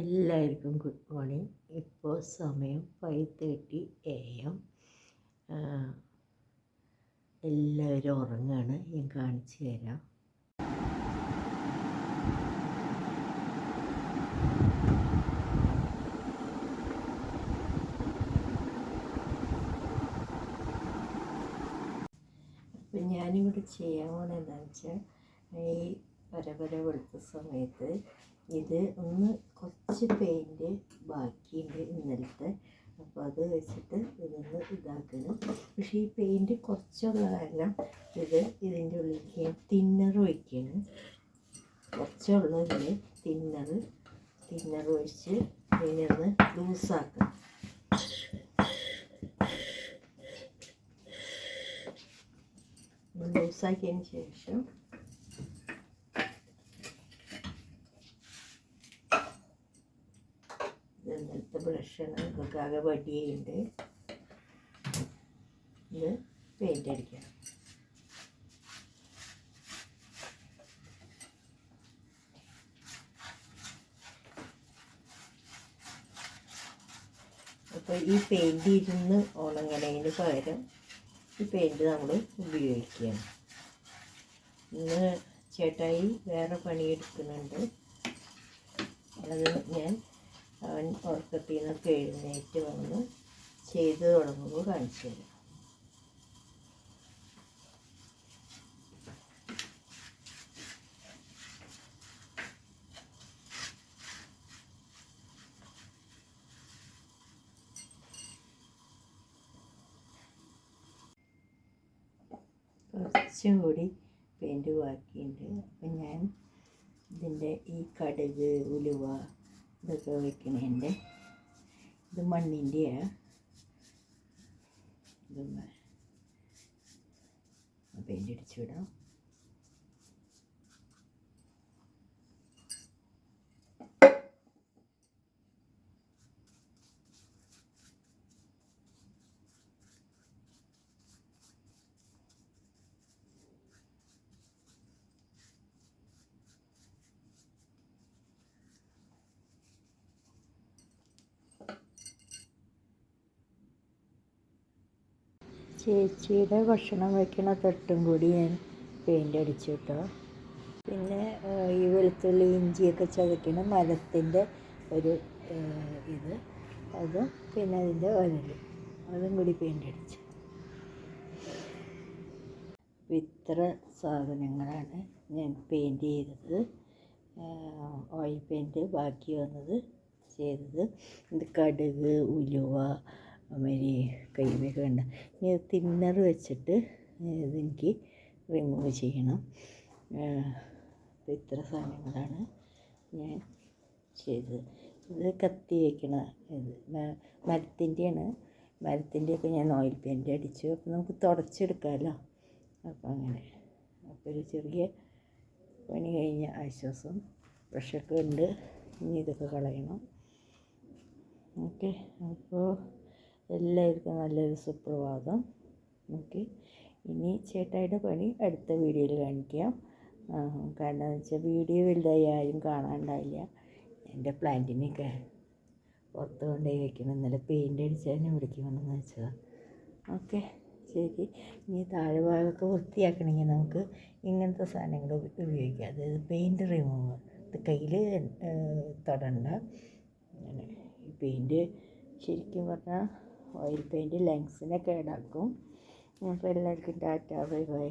എല്ലാവർക്കും good morning ഇപ്പോൾ സമയം ഫൈവ് തേർട്ടി എ എം എല്ലാവരും ഉറങ്ങാണ്. ഞാൻ കാണിച്ചു തരാം. അപ്പം ഞാനിവിടെ ചെയ്യാൻ പോണെന്താണെന്ന് വെച്ചാൽ ഈ പരപര വെളുത്ത സമയത്ത് ഇത് ഒന്ന് കുറച്ച് പെയിന്റ് ബാക്കിയുണ്ട് ഇന്നലത്തെ. അപ്പോൾ അത് വെച്ചിട്ട് ഇതൊന്ന് ഇതാക്കണം. പക്ഷേ ഈ പെയിന്റ് കുറച്ചുള്ള കാരണം ഇത് ഇതിന്റെ ഉള്ളിലേക്ക് ഞാൻ തിന്നർ ഒഴിക്കണം. കുറച്ചുള്ളതിൽ തിന്നർ തിന്നർ ഒഴിച്ച് ഇതിനൊന്ന് ലൂസാക്കണം ലൂസാക്കിയതിന് ശേഷം ഇന്നലത്തെ ബ്രഷാണ് നമുക്ക് ആകെ വടിയുണ്ട് ഇത് പെയിന്റ് അടിക്കണം. അപ്പോൾ ഈ പെയിന്റ് ഇരുന്ന് ഉണങ്ങണതിന് പകരം ഈ പെയിന്റ് നമ്മൾ ഉപയോഗിക്കുകയാണ്. ഇന്ന് ചേട്ടായി വേറെ പണിയെടുക്കുന്നുണ്ട് അത് ഞാൻ അവൻ ഉറക്കത്തിൽ നിന്നൊക്കെ എഴുന്നേറ്റ് വന്ന് ചെയ്തു തുടങ്ങുമ്പോൾ കാണിച്ചു തരാം കുറച്ചും കൂടി പെയിന്റ് ബാക്കിയുണ്ട് അപ്പം ഞാൻ ഇതിന്റെ ഈ കടുക് ഉലുവ ഇതൊക്കെ വെക്കണേന്റെ. ഇത് മണ്ണിന്റെയാണ് ഇതൊന്ന് പെയിന്റ് അടിച്ചു വിടാം. ചേച്ചിയുടെ ഭക്ഷണം വയ്ക്കണ തട്ടും കൂടി ഞാൻ പെയിന്റ് അടിച്ചു കേട്ടോ പിന്നെ ഈ വെളുത്തുള്ളി ഇഞ്ചിയൊക്കെ ചതയ്ക്കണ മരത്തിന്റെ ഒരു ഇത്. അതും പിന്നെ അതിന്റെ ഒരൽ അതും കൂടി പെയിന്റ് അടിച്ചു. ഇത്ര സാധനങ്ങളാണ് ഞാൻ പെയിന്റ് ചെയ്തത്. ഓയിൽ പെയിന്റ് ബാക്കി വന്നത് ചെയ്തത്. ഇത് കടുക് ഉലുവ മാതിരി കയ്യുമൊക്കെ കണ്ട. ഇനി തിന്നർ വെച്ചിട്ട് ഇതെനിക്ക് റിമൂവ് ചെയ്യണം. ഇത്ര സാധനങ്ങളാണ് ഞാൻ ചെയ്തത്. ഇത് കത്തി വയ്ക്കണ ഇത് മരത്തിന്റെയാണ്. മരത്തിന്റെയൊക്കെ ഞാൻ ഓയിൽ പെയിന്റ് അടിച്ചു. അപ്പോൾ നമുക്ക് തുടച്ചെടുക്കാമല്ലോ. അപ്പോൾ അങ്ങനെ. അപ്പോൾ ഒരു ചെറിയ പണി കഴിഞ്ഞ ആശ്വാസം. ബ്രഷൊക്കെ ഉണ്ട്. ഇനി ഇതൊക്കെ കളയണം. ഓക്കെ. അപ്പോൾ എല്ലാവർക്കും നല്ലൊരു സുപ്രഭാതം. ഓക്കെ. ഇനി ചേട്ടായിയുടെ പണി അടുത്ത വീഡിയോയിൽ കാണിക്കാം. കാരണം എന്ന് വെച്ചാൽ വീഡിയോ വലുതായി ആരും കാണാണ്ടാവില്ല എന്റെ പ്ലാന്റിനെയൊക്കെ പുറത്ത് കൊണ്ടുപോയി വയ്ക്കണം ഇന്നലെ പെയിന്റ് അടിച്ചതിനെ വിളിക്കുമെന്ന് വെച്ചതാണ് ഓക്കെ. ശരി. ഇനി താഴെ ഭാഗമൊക്കെ വൃത്തിയാക്കണമെങ്കിൽ നമുക്ക് ഇങ്ങനത്തെ സാധനങ്ങൾ ഉപയോഗിക്കാം. അതായത് പെയിന്റ് റിമൂവർ ഇത് കയ്യിൽ തൊടണ്ട. പെയിന്റ് ശരിക്കും പറഞ്ഞാൽ ഓയിൽ പെയിന്റ് ലങ്സിനെ കേടാക്കും അപ്പോൾ എല്ലാവർക്കും ടാറ്റ ബൈ ബൈ.